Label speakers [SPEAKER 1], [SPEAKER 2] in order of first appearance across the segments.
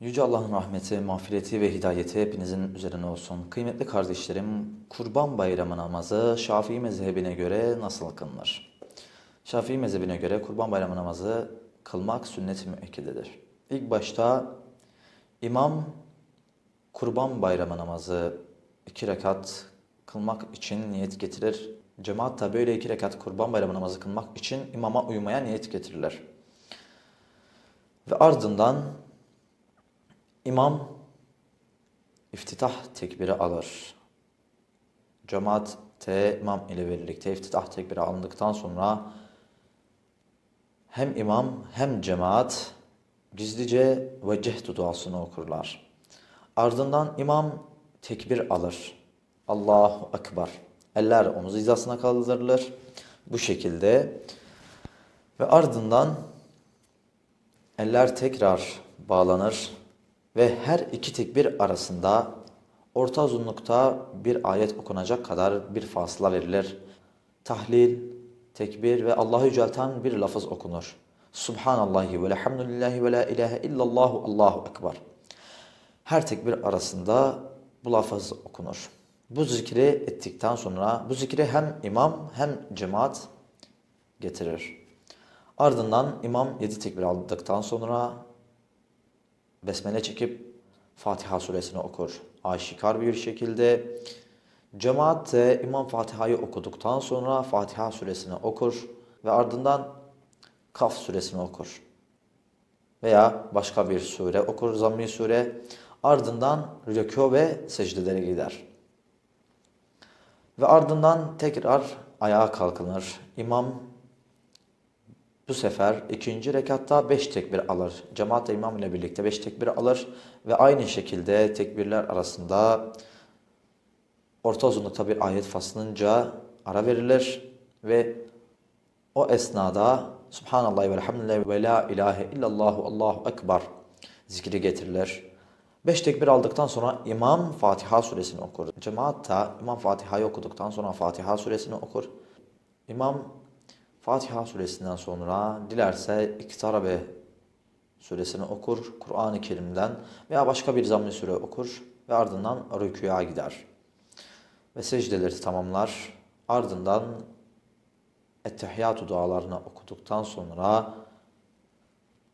[SPEAKER 1] Yüce Allah'ın rahmeti, mağfireti ve hidayeti hepinizin üzerine olsun. Kıymetli kardeşlerim, Kurban Bayramı namazı Şafii mezhebine göre nasıl kılınır? Şafii mezhebine göre Kurban Bayramı namazı kılmak sünnet-i müekkededir. İlk başta imam Kurban Bayramı namazı iki rekat kılmak için niyet getirir. Cemaat da böyle iki rekat Kurban Bayramı namazı kılmak için imama uymaya niyet getirirler. Ve ardından İmam iftitah tekbiri alır. Cemaate imam ile birlikte iftitah tekbiri alındıktan sonra hem imam hem cemaat gizlice vecehtu duasını okurlar. Ardından imam tekbir alır. Allahu Ekber. Eller omuz hizasına kaldırılır. Bu şekilde. Ve ardından eller tekrar bağlanır ve her iki tekbir arasında orta uzunlukta bir ayet okunacak kadar bir fasla verilir. Tahlil, tekbir ve Allah'ı yücelten bir lafız okunur. Subhanallahi ve elhamdülillahi ve la ilahe illallahu Allahu ekber. Her tekbir arasında bu lafız okunur. Bu zikri ettikten sonra bu zikri hem imam hem cemaat getirir. Ardından imam yedi tekbir aldıktan sonra besmele çekip Fatiha suresini okur. Aşikar bir şekilde cemaat de İmam Fatiha'yı okuduktan sonra Fatiha suresini okur ve ardından Kaf suresini okur. Veya başka bir sure okur, zamm sure. Ardından rükû ve secdelere gider. Ve ardından tekrar ayağa kalkınır. İmam bu sefer ikinci rekatta beş tekbir alır. Cemaat imam ile birlikte beş tekbir alır ve aynı şekilde tekbirler arasında orta uzunlukta bir ayet faslınca ara verilir ve o esnada Subhanallah ve elhamdülillah ve la ilahe illallahu Allahu ekber zikri getirilir. Beş tekbir aldıktan sonra imam Fatiha suresini okur. Cemaat da imam Fatiha'yı okuduktan sonra Fatiha suresini okur. İmam Fatiha suresinden sonra dilerse İktarabe suresini okur Kur'an-ı Kerim'den veya başka bir zamm-ı sure okur ve ardından rükûya gider. Ve secdeleri tamamlar. Ardından ettehiyyatü dualarını okuduktan sonra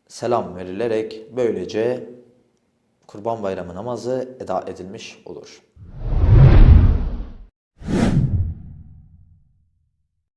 [SPEAKER 1] selam verilerek böylece Kurban Bayramı namazı eda edilmiş olur.